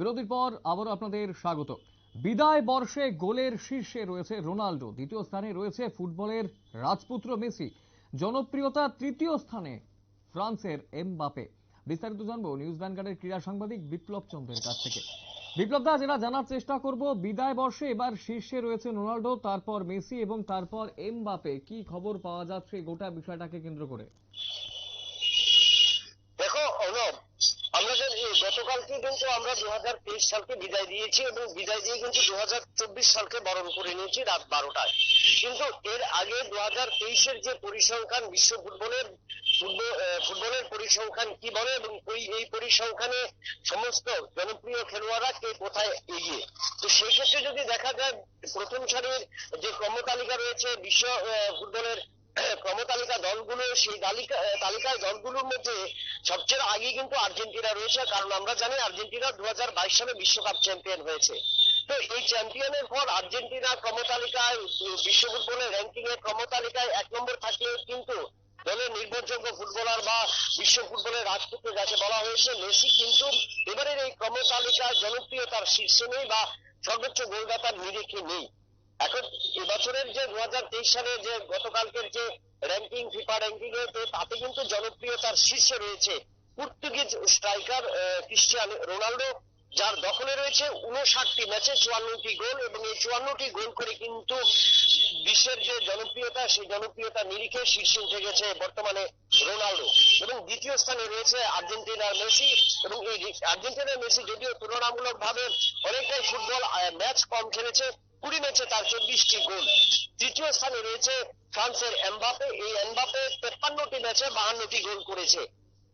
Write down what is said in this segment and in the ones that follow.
বিরতির পর আবারও আপনাদের স্বাগত। বিদায় বর্ষে গোলের শীর্ষে রয়েছে রোনাল্ডো দ্বিতীয় স্থানে রয়েছে ফুটবলের রাজপুত্র মেসি, জনপ্রিয়তা তৃতীয় স্থানে ফ্রান্সের এমবাপে। বিস্তারিত জানব নিউজ ভ্যানগার্ডের ক্রীড়া সাংবাদিক বিপ্লব চন্দ্রের কাছ থেকে। বিপ্লব দা, যেটা জানার চেষ্টা করব, বিদায় বর্ষে এবার শীর্ষে রয়েছে রোনাল্ডো তারপর মেসি এবং তারপর এমবাপে। কি খবর পাওয়া যাচ্ছে গোটা বিষয়টাকে কেন্দ্র করে দেখো অনব আমরা এই গতকালকে কিন্তু আমরা দু হাজার তেইশ সালকে বিদায় দিয়েছি এবং বিদায় দিয়ে কিন্তু দু হাজার চব্বিশ সালকে বরণ করে নিয়েছি রাত বারোটায়। কিন্তু এর আগে দু হাজার তেইশের যে পরিসংখ্যান, বিশ্ব ফুটবলের ফুটবল ফুটবলের পরিসংখ্যান কি বলে এবং ওই এই পরিসংখ্যানে সমস্ত জনপ্রিয় খেলোয়াড়রা কে কোথায় এগিয়ে? তো সেই ক্ষেত্রে যদি দেখা যায়, প্রথম সারির যে ক্রমতালিকা রয়েছে বিশ্ব ফুটবলের ক্রমতালিকা দলগুলো, সেই তালিকা, তালিকায় দলগুলোর মধ্যে সবচেয়ে আগে কিন্তু আর্জেন্টিনা রয়েছে, কারণ আমরা জানি আর্জেন্টিনা দু হাজার বাইশ সালে বিশ্বকাপ চ্যাম্পিয়ন হয়েছে। তো এই চ্যাম্পিয়নের পর আর্জেন্টিনা ক্রমতালিকায় বিশ্ব ফুটবলের র্যাঙ্কিং এর ক্রমতালিকায় এক নম্বর থাকলেও কিন্তু দলের নির্ভরযোগ্য ফুটবলার বা বিশ্ব ফুটবলের রাজপুত্র যাকে বলা হয়েছে, মেসি কিন্তু এবারের এই ক্রমতালিকায় জনপ্রিয়তার শীর্ষে নেই বা সর্বোচ্চ গোলদাতার নিরিখে নেই। এখন এবছরের যে দু হাজার তেইশ সালে যে গতকালকের যে র্যাঙ্কিং ফিফা র্যাঙ্কিং এ তাতে কিন্তু জনপ্রিয়তার শীর্ষে রয়েছে পর্তুগিজ স্ট্রাইকার ক্রিস্টিয়ান রোনাল্ডো যার দখলে রয়েছে উনষাটটি ম্যাচে চুয়ান্নটি গোল এবং এই চুয়ান্নটি গোল করে কিন্তু বিশ্বের যে জনপ্রিয়তা, সেই জনপ্রিয়তা নিরিখে শীর্ষে উঠে গেছে বর্তমানে রোনাল্ডো এবং দ্বিতীয় স্থানে রয়েছে আর্জেন্টিনার মেসি এবং এই আর্জেন্টিনার মেসি যদিও তুলনামূলক ভাবে অনেকটাই ফুটবল ম্যাচ কম খেলেছে কুড়ি ম্যাচে তার চব্বিশটি গোল। তৃতীয় স্থানে রয়েছে ফ্রান্সের এমবাপে এই এমবাপে তেপ্পান্নটি ম্যাচে বাহান্নটি গোল করেছে।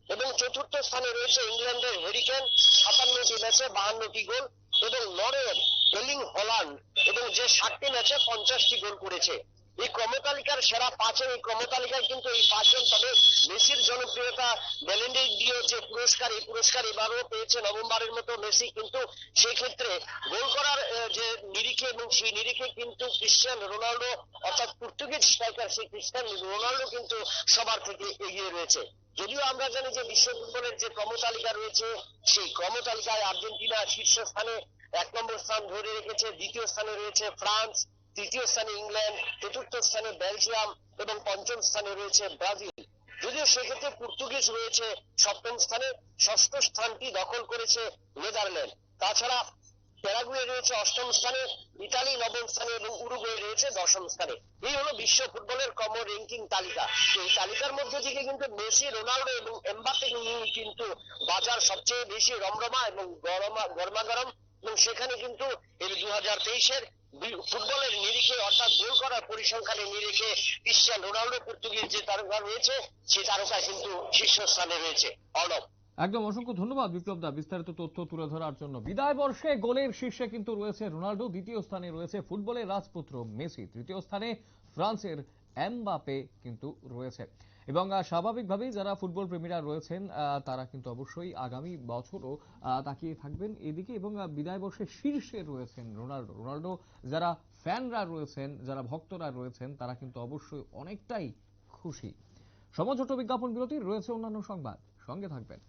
এবং চতুর্থ স্থানে রয়েছে ইংল্যান্ডের হেরিকেন সাতান্নটি ম্যাচে বাহান্নটি গোল। এবং নরওয়ের এলিং হল্যান্ড এবং যে ষাটটি ম্যাচে পঞ্চাশটি গোল করেছে। এই ক্রমতালিকার সেরা পাঁচের এই ক্রমতালিকায় কিন্তু এই পাঁচজন তবে মেসির জনপ্রিয়তা ব্যালেন্ডি দিয়ে যে পুরস্কার, এই পুরস্কার এবারও পেয়েছে নভেম্বরের মতো মেসি, কিন্তু সেই ক্ষেত্রে গোল করার যে নিরিখে এবং সেই নিরিখে কিন্তু ক্রিস্টিয়ান রোনাল্ডো, অর্থাৎ পর্তুগিজ স্ট্রাইকার সেই ক্রিস্টিয়ান রোনাল্ডো কিন্তু সবার থেকে এগিয়ে রয়েছে। যদিও আমরা জানি যে বিশ্ব ফুটবলের যে ক্রমতালিকা রয়েছে, সেই ক্রমতালিকায় আর্জেন্টিনা শীর্ষস্থানে এক নম্বর স্থান ধরে রেখেছে, দ্বিতীয় স্থানে রয়েছে ফ্রান্স তৃতীয় স্থানে ইংল্যান্ড, চতুর্থ স্থানে বেলজিয়াম এবং পঞ্চম স্থানে রয়েছে ব্রাজিল। যদিও সেক্ষেত্রে পর্তুগিজ রয়েছে সপ্তম স্থানে, ষষ্ঠ স্থানটি দখল করেছে নেদারল্যান্ড। তাছাড়া প্যারাগুয়ে রয়েছে অষ্টম স্থানে, ইতালি নবম স্থানে এবং উরুগুয়ে রয়েছে দশম স্থানে। এই হলো বিশ্ব ফুটবলের ক্রম র্যাঙ্কিং তালিকা। এই তালিকার মধ্যে থেকে কিন্তু মেসি রোনাল্ডো এবং এমবাপে কিন্তু বাজার সবচেয়ে বেশি রমরমা এবং গরমা, গরমাগরম এবং সেখানে কিন্তু এই দু হাজার তেইশের ফুটবলের নিরিখে অর্থাৎ গোল করার পরিসংখ্যানের নিরিখে ক্রিস্টিয়ান রোনাল্ডো পর্তুগিজ যে তারকা রয়েছে সেই তারকা কিন্তু শীর্ষস্থানে রয়েছে। অর্ণব। একদম, অসংখ্য ধন্যবাদ বিপ্লব দা। বিস্তারিত তথ্য তুলে ধরার জন্য বিদায় বর্ষে গোলের শীর্ষে কিন্তু রয়েছে রোনাল্ডো দ্বিতীয় স্থানে রয়েছে ফুটবলের রাজপুত্র মেসি, তৃতীয় স্থানে ফ্রান্সের এমবাপে কিন্তু রয়েছে। এবং স্বাভাবিকভাবেই যারা ফুটবল প্রেমীরা রয়েছেন তারা কিন্তু অবশ্যই আগামী বছরও তাকিয়ে থাকবেন এদিকে এবং বিদায় বর্ষে শীর্ষে রয়েছেন রোনাল্ডো। রোনাল্ডো যারা ফ্যানরা রয়েছেন, যারা ভক্তরা রয়েছেন, তারা কিন্তু অবশ্যই অনেকটাই খুশি। সময় ছোট বিজ্ঞাপন বিরতি রয়েছে অন্যান্য সংবাদ। সঙ্গে থাকবেন।